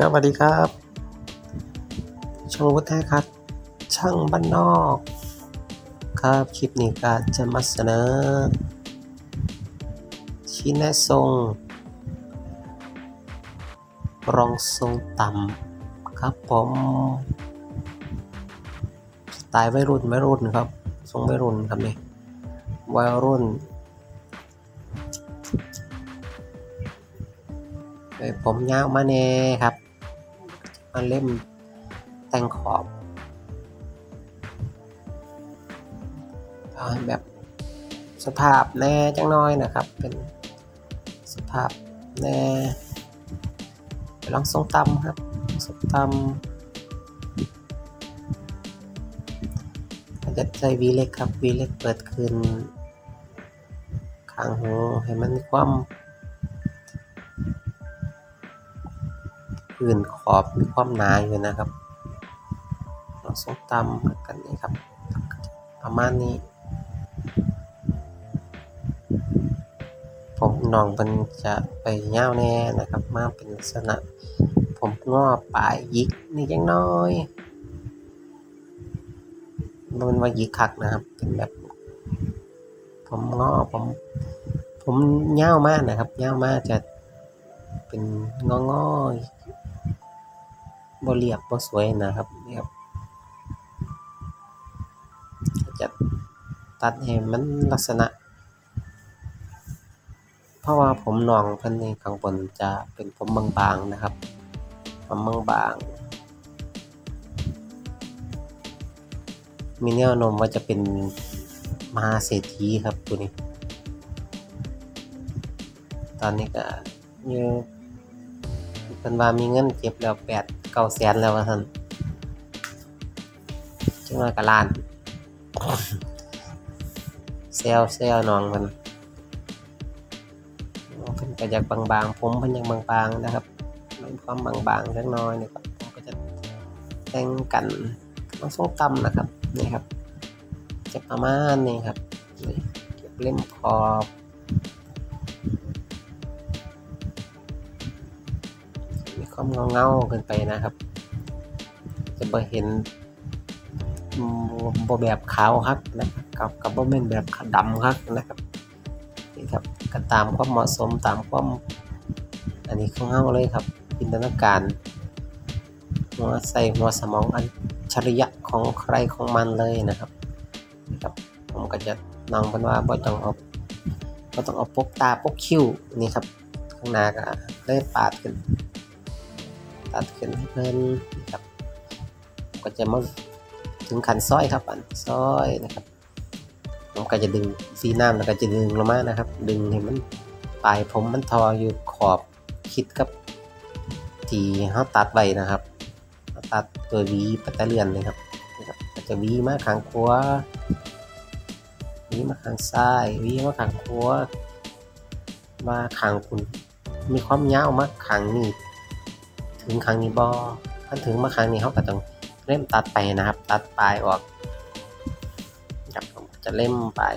ครับสวัสดีครับช่องวุฒิครับ ช่างบ้านนอก ครับคลิปนี้ก็จะมาเสนอ ชิ้นแนะทรง รองทรงต่ำครับผมสไตล์วัยรุ่นวัยรุ่นครับ ทรงวัยรุ่นครับนี่วัยรุ่นผมยาวมาแน่ครับ มาเล่มแต่งขอบแบบสภาพแน่จังน้อยนะครับ เป็นสภาพแน่ไปลองทรงตำครับทรงตำอาจจะใช้วีเล็กครับวีเล็กเปิดคืนข้างหูให้มันมีความ พื้นขอบมีความหนาอยู่นะครับเราส้มตำกันนี่ครับ ประมาณนี้ ผมน้องมันจะไปเง่าแน่นะครับ มาเป็นลักษณะ ผมงอปลายยิกนี่ยังน้อยมันว่ายิกคักนะครับ เป็นแบบ ผมงอผม ผมเง่ามากนะครับเง่ามากจะเป็นงองอย บ่เรียบบ่สวยนะครับนี่ครับจะตัดให้มันลักษณะ เพราะว่าผมนองเพิ่นนี่ข้างบนจะเป็นผมบางๆนะครับ ผมบางๆมีแนวโน้มว่าจะเป็นมหาเศรษฐีครับตัวนี้ ตอนนี้ก็อยู่เพิ่นว่ามีเงินเก็บแล้วแปด ก้าแสนแล้วว่านจังว่าก็ล้านแซวแซวน้องเพิ่นเพิ่นก็อยากบางๆ ผมเพิ่นอยากบางๆนะครับมีความบางๆเล็กน้อยนี่ครับผมก็จะแต่งกันมาทรงต่ำนะครับนี่ครับ จะประมาณนี้ครับเก็บเล่มขอบ ความเงาเงาเกินไปนะครับ จะบ่เห็นอืมบ่แบบขาวครับนะครับกับกับบ่แม่นแบบดำครับนะครับนี่ครับก็ตามความเหมาะสมตามความอันนี้ของเฮาเลยครับจินตนาการหัวใส่หัวสมองอันฉริยะของใครของมันเลยนะครับนะครับ ผมก็จะนองเพิ่นว่าบ่ต้องเอาบ่ต้องเอาปกตาปกคิ้วนี่ครับข้างหน้าก็เลยปาดขึ้น ตัดขึ้นให้เพิ่นนะครับ ก็จะมาถึงขันซ้อยครับอันซ้อยนะครับผมก็จะดึงซีน้ำแล้วก็จะดึงลงมานะครับ ดึงให้มันปลายผมมันทออยู่ขอบคิดกับที่เขาตัดไว้นะครับตัดตัววีปัตเตอร์เลียนเลยครับก็จะวีมาขางขวาวีมาขางซ้ายวีมาขางขวามาขางคุณมีความยาวมากขางนี้ ถึงครั้งนี้บอถ้าถึงมาครั้งนี้เขาก็ต้องเล่มตัดไปนะครับ ตัดปลายออกครับผมจะเล่มปลาย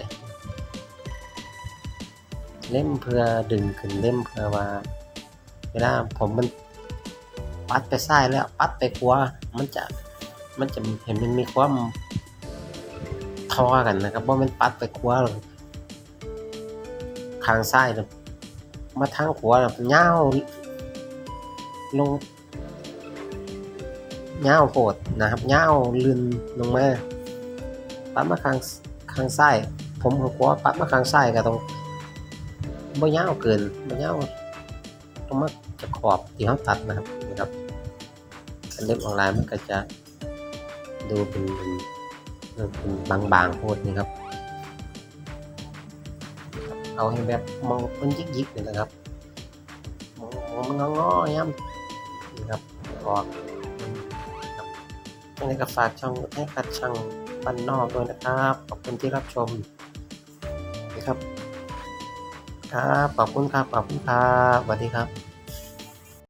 เล่มเพื่อดึงขึ้นเล่มเพื่อว่า เวลาผมมันปัดไปซ้ายแล้วปัดไปขวามันจะมันจะเห็นมันมีความทอกันนะครับว่ามันปัดไปขวาข้างซ้ายนะมาทางขวาน่ะเงา ลงเงาโพดนะครับเงาลืนลงมาปัดมาข้างข้างซ้ายผมก็กลัวปัดมาข้างซ้ายก็ต้องบ่เงาเกินบ่เงาวตรงมาจะขอบที่เขาตัดนะครับนี่ครับเล็บออนไลน์มันก็จะดูเป็นเป็นเป็นบางๆโพดนี่ครับ เอาให้แบบมองมันยิกๆเลยนะครับมองมันงอๆย้ำ นี่ครับออกยังไงก็ฝากช่องให้กัดช่างบ้านนอกด้วยนะครับ ขอบคุณที่รับชมนะครับ ครับ ขอบคุณครับ ขอบคุณครับสวัสดีครับ